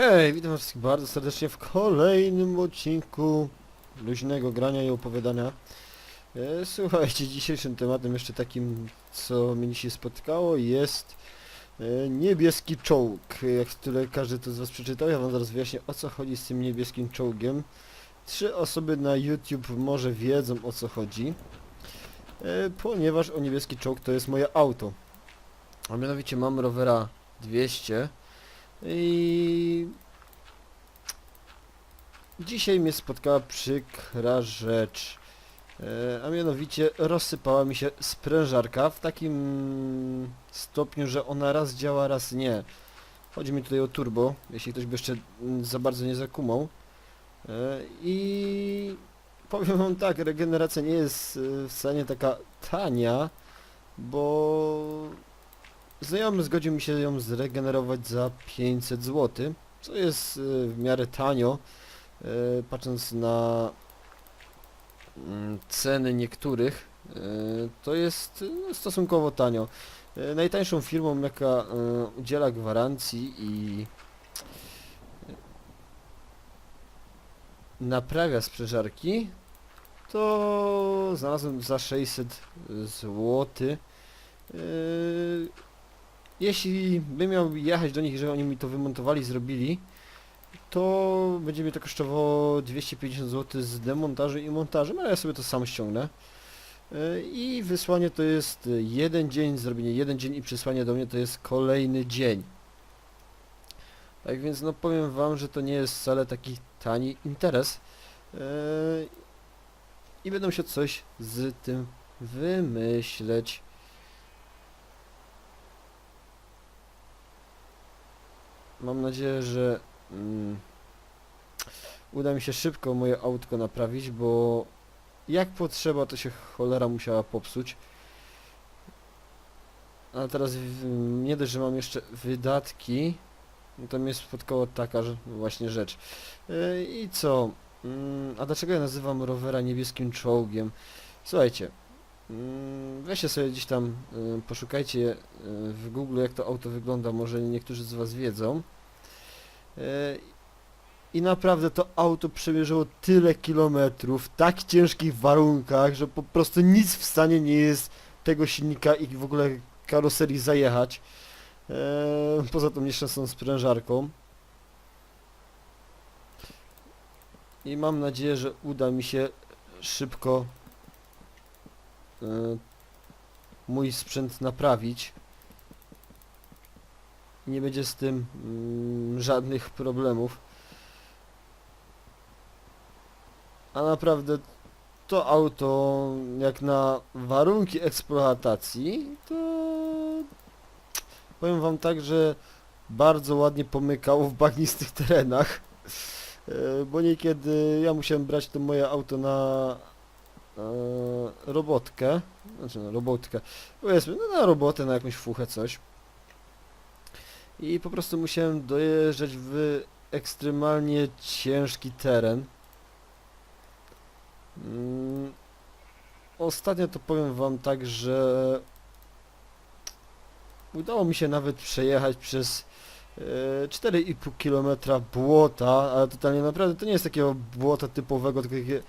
Hej, witam wszystkich bardzo serdecznie w kolejnym odcinku luźnego grania i opowiadania. E, Słuchajcie, dzisiejszym tematem jeszcze takim, co mnie się spotkało, jest e, niebieski czołg. Jak tyle każdy to z was przeczytał, ja wam zaraz wyjaśnię o co chodzi z tym niebieskim czołgiem. Trzy osoby na YouTube może wiedzą o co chodzi, e, ponieważ o niebieski czołg to jest moje auto. A mianowicie mam rowera 200 i dzisiaj mnie spotkała przykra rzecz. E, a mianowicie rozsypała mi się sprężarka w takim stopniu, że ona raz działa, raz nie. Chodzi mi tutaj o turbo, jeśli ktoś by jeszcze za bardzo nie zakumał. E, I powiem wam tak, regeneracja nie jest e, wcale taka tania, bo Znajomy zgodził mi się ją zregenerować za 500 zł, co jest y, w miarę tanio, y, patrząc na mm, ceny niektórych, y, to jest no, stosunkowo tanio. Najtańszą firmą, jaka udziela gwarancji i naprawia sprzeżarki, to znalazłem za 600 zł. Jeśli bym miał jechać do nich, że oni mi to wymontowali, zrobili, to będzie mi to kosztowało 250 zł z demontażem i montażem, ale ja sobie to sam ściągnę. Yy, I wysłanie to jest jeden dzień, zrobienie jeden dzień i przysłanie do mnie to jest kolejny dzień. Tak więc no powiem wam, że to nie jest wcale taki tani interes. Yy, I będę musiał coś z tym wymyśleć. Mam nadzieję, że mm, uda mi się szybko moje autko naprawić, bo jak potrzeba to się cholera musiała popsuć. A teraz nie dość, że mam jeszcze wydatki, no to mnie spotkała taka właśnie rzecz. Yy, I co? Mm, a dlaczego ja nazywam rowera niebieskim czołgiem? Słuchajcie, weźcie sobie gdzieś tam, y, poszukajcie y, w Google jak to auto wygląda, może niektórzy z was wiedzą. Y, I naprawdę to auto przemierzyło tyle kilometrów w tak ciężkich warunkach, że po prostu nic w stanie nie jest tego silnika i w ogóle karoserii zajechać. Poza tą nieszczęsną sprężarką. I mam nadzieję, że uda mi się szybko mój sprzęt naprawić. Nie będzie z tym mm, żadnych problemów. A naprawdę to auto jak na warunki eksploatacji to powiem wam tak, że bardzo ładnie pomykało w bagnistych terenach. E, Bo niekiedy ja musiałem brać to moje auto na e, robotkę, znaczy na robotkę, powiedzmy, no na robotę, na jakąś fuchę, coś. I po prostu musiałem dojeżdżać w ekstremalnie ciężki teren. Mm, Ostatnio to powiem wam tak, że udało mi się nawet przejechać przez e, 4,5 km błota, ale totalnie naprawdę to nie jest takiego błota typowego, tylko takie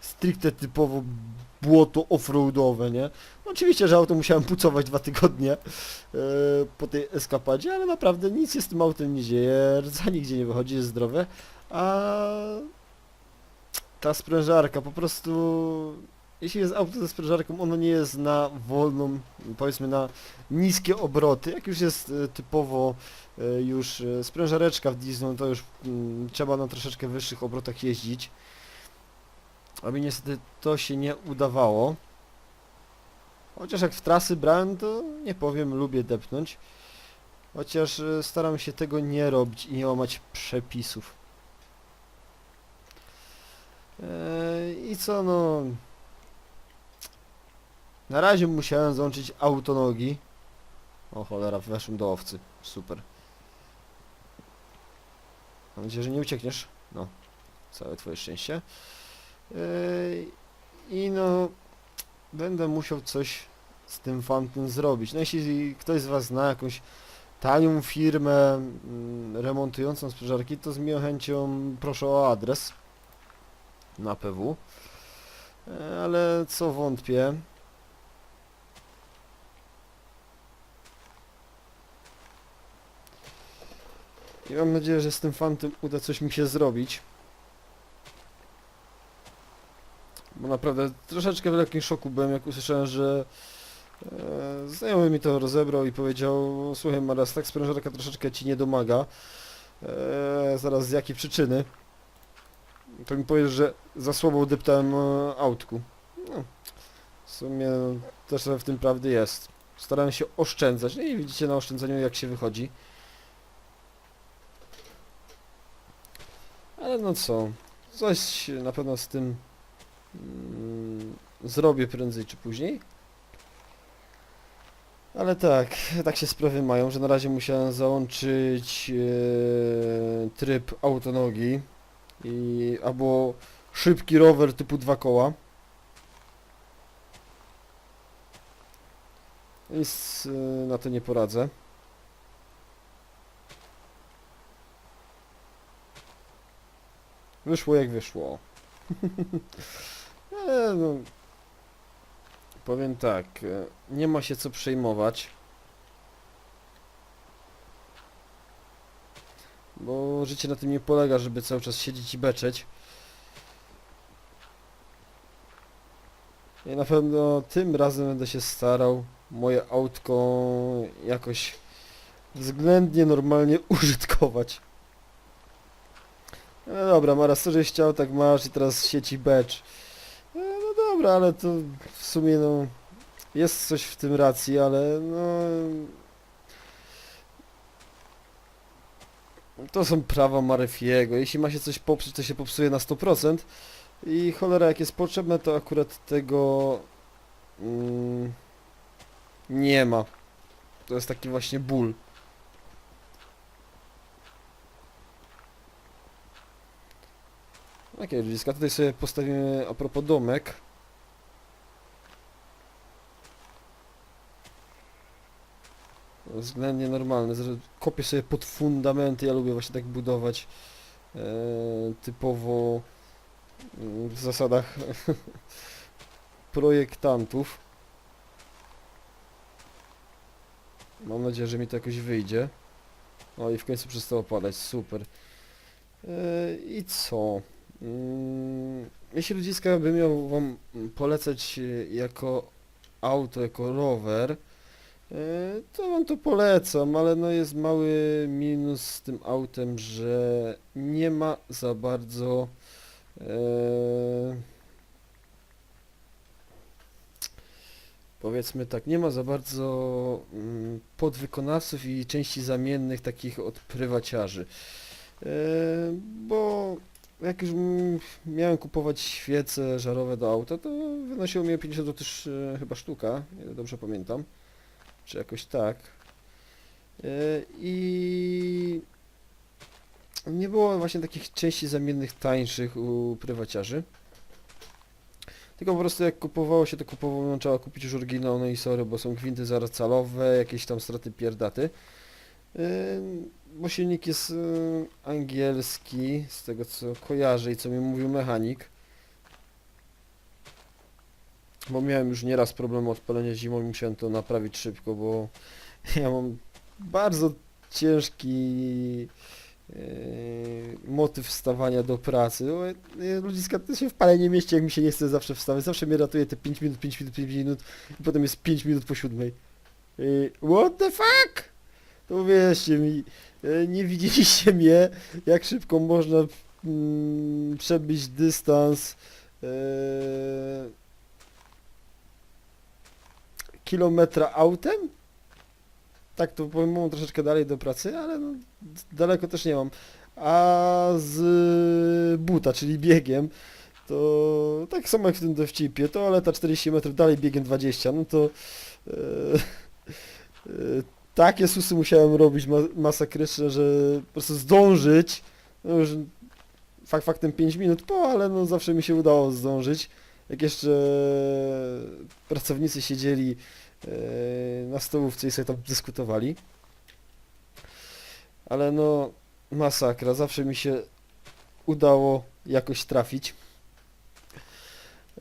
stricte typowo błoto offroadowe, nie? Oczywiście, że auto musiałem pucować dwa tygodnie e, po tej eskapadzie, ale naprawdę nic się z tym autem nie dzieje, rdza nigdzie nie wychodzi, jest zdrowe, a ta sprężarka po prostu jeśli jest auto ze sprężarką, ono nie jest na wolną, powiedzmy na niskie obroty, jak już jest e, typowo e, już sprężareczka w dieslu, no to już mm, trzeba na troszeczkę wyższych obrotach jeździć. A mi niestety to się nie udawało. Chociaż jak w trasy brałem, to nie powiem, lubię depnąć. Chociaż e, staram się tego nie robić i nie łamać przepisów. Eee, I co no... Na razie musiałem złączyć autonogi. O cholera, weszłem do owcy. Super. Mam nadzieję, że nie uciekniesz. No. Całe twoje szczęście. Eee, I no... Będę musiał coś z tym fantem zrobić. No jeśli ktoś z was zna jakąś tanią firmę mm, remontującą sprężarki, to z miłą chęcią proszę o adres na PW. E, Ale co wątpię. I mam nadzieję, że z tym fantem uda coś mi się zrobić. Bo naprawdę troszeczkę w lekkim szoku byłem, jak usłyszałem, że e, znajomy mi to rozebrał i powiedział Słuchaj Maras, tak sprężarka troszeczkę ci nie domaga. E, zaraz z jakiej przyczyny? To mi powiesz, że za słabo deptałem e, autku. No, w sumie też w tym prawdy jest. Starałem się oszczędzać. No i widzicie na oszczędzaniu jak się wychodzi. Ale no co, coś na pewno z tym zrobię prędzej czy później. Ale tak, tak się sprawy mają, że na razie musiałem załączyć e, tryb autonogi i albo szybki rower typu dwa koła. Nic e, na to nie poradzę. Wyszło jak wyszło. No, powiem tak, e, nie ma się co przejmować. Bo życie na tym nie polega, żeby cały czas siedzieć i beczeć. I na pewno tym razem będę się starał moje autko jakoś względnie normalnie użytkować. No dobra, Maras, co żeś chciał, tak masz i teraz sieci becz. Dobra, ale to w sumie no jest coś w tym racji, ale no to są prawa Marefiego. Jeśli ma się coś popsuć, to się popsuje na 100% i cholera jak jest potrzebne, to akurat tego mm, nie ma. To jest taki właśnie ból. Okej, ludziska, tutaj sobie postawimy a propos domek. Względnie normalny. zre- Kopię sobie pod fundamenty, ja lubię właśnie tak budować e, typowo mm, w zasadach projektantów. Mam nadzieję, że mi to jakoś wyjdzie. O i w końcu przestało padać, super. E, I co? Mm, Jeśli ludziska by miał wam polecać e, jako auto, jako rower, e, to wam to polecam, ale no jest mały minus z tym autem, że nie ma za bardzo e, powiedzmy tak, nie ma za bardzo mm, podwykonawców i części zamiennych takich od prywaciarzy. E, bo jak już miałem kupować świece żarowe do auta, to wynosiło mnie 50 zł e, chyba sztuka, dobrze pamiętam. Czy jakoś tak. E, I nie było właśnie takich części zamiennych tańszych u prywaciarzy. Tylko po prostu jak kupowało się, to kupowało, no, trzeba kupić już oryginał, no i sorry, bo są gwinty zaracalowe, jakieś tam straty pierdaty. Yy, bo silnik jest yy, angielski, z tego co kojarzę i co mi mówił mechanik. Bo miałem już nieraz problem odpalenia zimą i musiałem to naprawić szybko, bo ja mam bardzo ciężki yy, motyw wstawania do pracy. Bo, yy, Ludziska to się w pale nie mieści, jak mi się nie chce zawsze wstawać. Zawsze mnie ratuje te 5 minut, 5 minut, 5 minut i potem jest 5 minut po siódmej. Yy, what the fuck? To uwierzcie mi, e, nie widzieliście mnie, jak szybko można mm, przebyć dystans e, kilometra autem? Tak, to mam troszeczkę dalej do pracy, ale no, daleko też nie mam. A z buta, czyli biegiem, to tak samo jak w tym dowcipie, toaleta 40 metrów dalej, biegiem 20, no to e, e, takie susy musiałem robić ma masakryczne, że po prostu zdążyć, no już fakt faktem 5 minut po, ale no zawsze mi się udało zdążyć. Jak jeszcze pracownicy siedzieli e, na stołówce i sobie tam dyskutowali. ale no masakra, zawsze mi się udało jakoś trafić.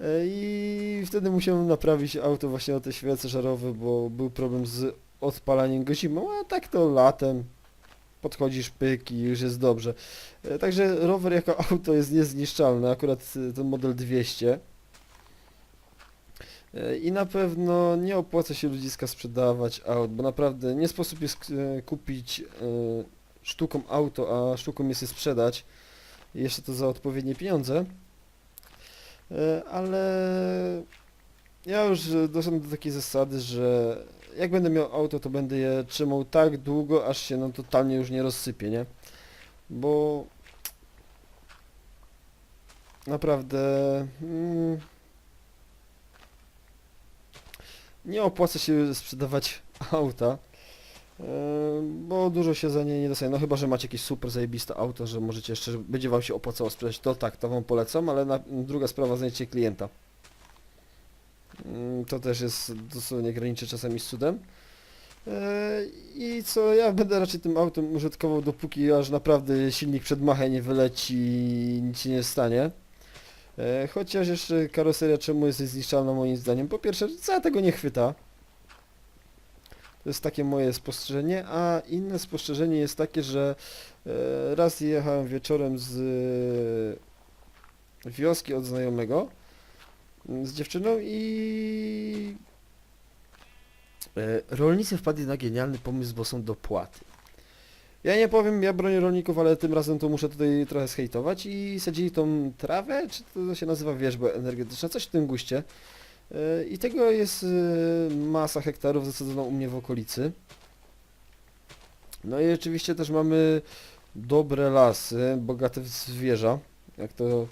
E, I wtedy musiałem naprawić auto właśnie o te świece żarowe, bo był problem z odpalaniem go zimą, a tak to latem podchodzisz pyk i już jest dobrze. E, Także rower jako auto jest niezniszczalny, akurat ten model 200. E, I na pewno nie opłaca się ludziska sprzedawać aut, bo naprawdę nie sposób jest e, kupić e, sztuką auto, a sztuką jest je sprzedać. Jeszcze to za odpowiednie pieniądze. Ale ja już doszedłem do takiej zasady, że jak będę miał auto, to będę je trzymał tak długo, aż się no totalnie już nie rozsypie, nie? Bo naprawdę mm, nie opłaca się sprzedawać auta, bo dużo się za nie nie dostaje. No chyba, że macie jakieś super zajebiste auto, że możecie jeszcze, że będzie wam się opłacało sprzedać, to tak, to wam polecam, ale na, druga sprawa, znajdziecie klienta. Mm, To też jest dosłownie graniczy czasami z cudem. E, I co, ja będę raczej tym autem użytkował dopóki aż naprawdę silnik przed machę nie wyleci i nic się nie stanie. E, Chociaż jeszcze karoseria czemu jest zniszczalna moim zdaniem? Po pierwsze, za tego nie chwyta. To jest takie moje spostrzeżenie, a inne spostrzeżenie jest takie, że e, raz jechałem wieczorem z e, wioski od znajomego z dziewczyną i rolnicy wpadli na genialny pomysł, bo są dopłaty. Ja nie powiem, ja bronię rolników, ale tym razem to muszę tutaj trochę zhejtować i sadzili tą trawę, czy to się nazywa wierzba energetyczna, coś w tym guście. E, I tego jest e, masa hektarów zasadzoną u mnie w okolicy. No i oczywiście też mamy dobre lasy, bogate w zwierza, jak to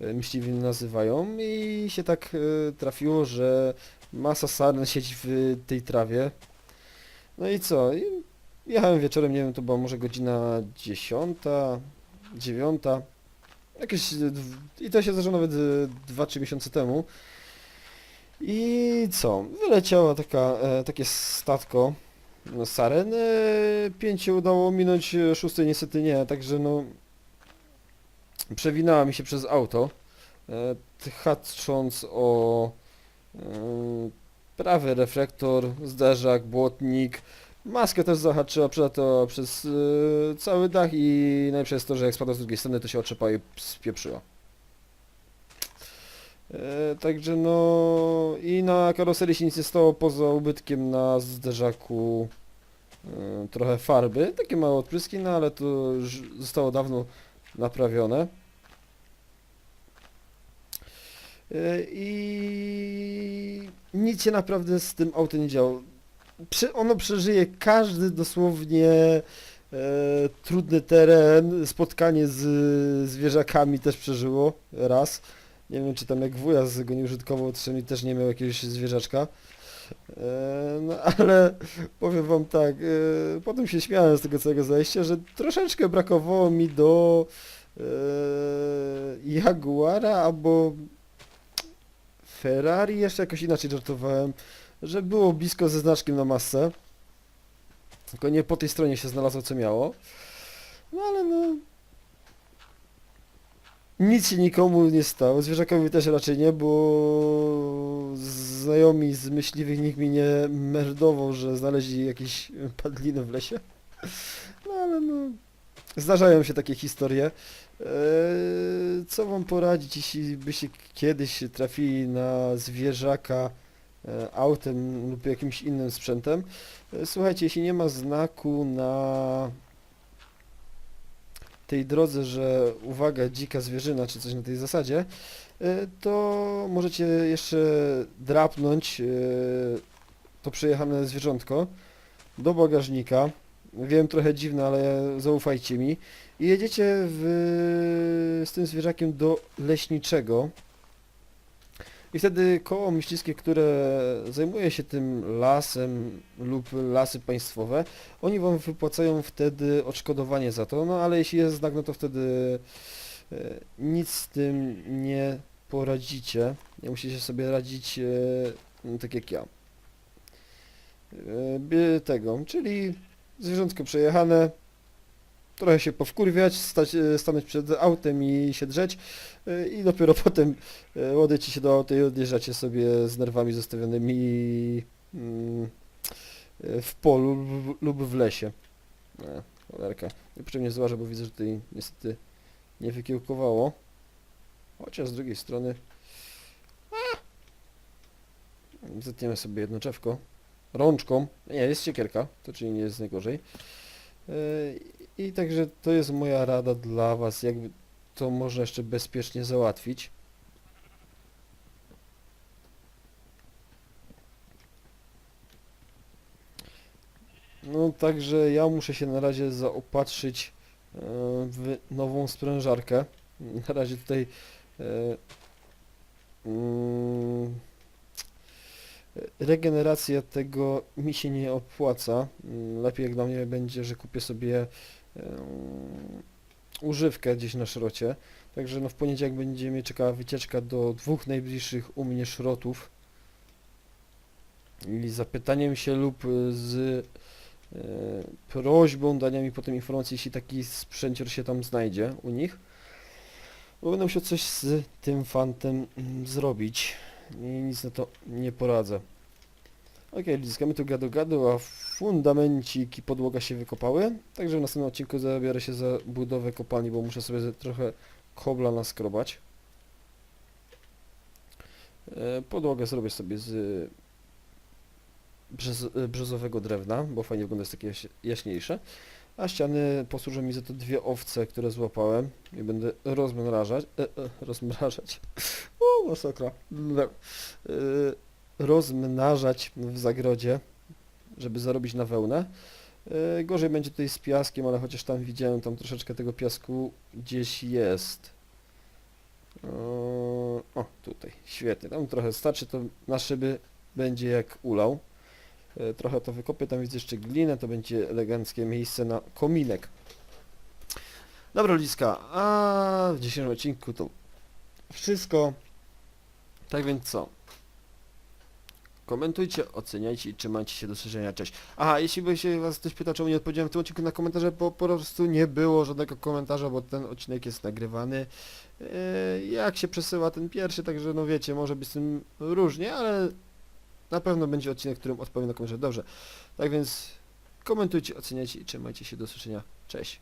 e, myśliwi nazywają i się tak trafiło, że masa sarn siedzi w tej trawie. No i co? Jechałem wieczorem, nie wiem, to była może godzina 10, 9. Jakieś, e, I to się zdarzyło nawet 2-3 miesiące temu. I co? Wyleciała taka, e, takie statko no, saren. E, pięć udało minąć, e, szóstej niestety nie, także no przewinęła mi się przez auto, e, hacząc o e, prawy reflektor, zderzak, błotnik. Maskę też zahaczyła, przelatała przez e, cały dach i najlepsze jest to, że jak spadła z drugiej strony, to się otrzepała i spieprzyła. E, także no i na karoserii się nic nie stało poza ubytkiem na zderzaku e, trochę farby, takie małe odpryski, no ale to już zostało dawno naprawione. E, I nic się naprawdę z tym autem nie działo. Ono przeżyje każdy dosłownie e, trudny teren, spotkanie z zwierzakami też przeżyło raz. Nie wiem, czy tam jak wuja go nie użytkował, to mi też nie miał jakiegoś zwierzaczka. E, no ale powiem wam tak, e, potem się śmiałem z tego całego zajścia, że troszeczkę brakowało mi do e, Jaguara albo Ferrari, jeszcze jakoś inaczej żartowałem, że było blisko ze znaczkiem na masę. Tylko nie po tej stronie się znalazło co miało. No ale no, nic się nikomu nie stało, zwierzakowi też raczej nie, bo znajomi z myśliwych nikt mi nie merdował, że znaleźli jakieś padliny w lesie. No ale no, zdarzają się takie historie. Eee, co wam poradzić, jeśli byście kiedyś trafili na zwierzaka autem lub jakimś innym sprzętem? E, Słuchajcie, jeśli nie ma znaku na tej drodze, że uwaga, dzika zwierzyna, czy coś na tej zasadzie, e, to możecie jeszcze drapnąć e, to przejechane zwierzątko do bagażnika. Wiem, trochę dziwne, ale zaufajcie mi. I jedziecie w, z tym zwierzakiem do leśniczego. I wtedy koło myśliwskie, które zajmuje się tym lasem lub lasy państwowe, oni wam wypłacają wtedy odszkodowanie za to, no ale jeśli jest znak, no to wtedy e, nic z tym nie poradzicie. Nie musicie sobie radzić e, no, tak jak ja. E, tego, czyli zwierzątko przejechane, trochę się powkurwiać, stać, e, stanąć przed autem i się drzeć e, i dopiero potem e, odejdziecie się do auta i odjeżdżacie sobie z nerwami zostawionymi mm, e, w polu lub- w lesie. E, cholerka. Niepotrzebnie złażę, bo widzę, że tutaj niestety nie wykiełkowało. Chociaż z drugiej strony... Zetniemy sobie jedno drzewko. Rączką. Nie, jest siekierka, to czyli nie jest najgorzej. I także to jest moja rada dla Was, jakby to można jeszcze bezpiecznie załatwić. No także ja muszę się na razie zaopatrzyć e, w nową sprężarkę. Na razie tutaj e, mm, regeneracja tego mi się nie opłaca. Mm, Lepiej jak dla mnie będzie, że kupię sobie używkę gdzieś na szrocie. Także no w poniedziałek będzie mnie czekała wycieczka do dwóch najbliższych u mnie szrotów. I zapytaniem się lub y, z e, prośbą dania mi potem informacji, jeśli taki sprzęcior się tam znajdzie u nich. Bo będę musiał coś z tym fantem mm, zrobić i nic na to nie poradzę. Okej, zyskamy tu gadu gadu, a fundamenciki podłoga się wykopały, także w następnym odcinku zabiorę się za budowę kopalni, bo muszę sobie trochę kobla naskrobać. E, Podłogę zrobię sobie z brzez, e, brzozowego drewna, bo fajnie wygląda, jest takie jaś- jaśniejsze. A ściany posłużą mi za to dwie owce, które złapałem i będę rozmrażać, e, e, rozmrażać, o masakra. E, rozmnażać w zagrodzie, żeby zarobić na wełnę. E, gorzej będzie tutaj z piaskiem, ale chociaż tam widziałem, tam troszeczkę tego piasku gdzieś jest. O, tutaj, świetnie, tam trochę starczy, to na szyby będzie jak ulał. E, Trochę to wykopię, tam widzę jeszcze glinę, to będzie eleganckie miejsce na kominek. Dobra ludziska, a w dzisiejszym odcinku to wszystko. Tak więc co? Komentujcie, oceniajcie i trzymajcie się do słyszenia, cześć. Aha, jeśli by się was ktoś pytał, czemu nie odpowiedziałem w tym odcinku na komentarze, bo po prostu nie było żadnego komentarza, bo ten odcinek jest nagrywany. Yy, jak się przesyła ten pierwszy, także no wiecie, może być z tym różnie, ale na pewno będzie odcinek, w którym odpowiem na komentarze. Dobrze, tak więc komentujcie, oceniajcie i trzymajcie się do słyszenia. Cześć.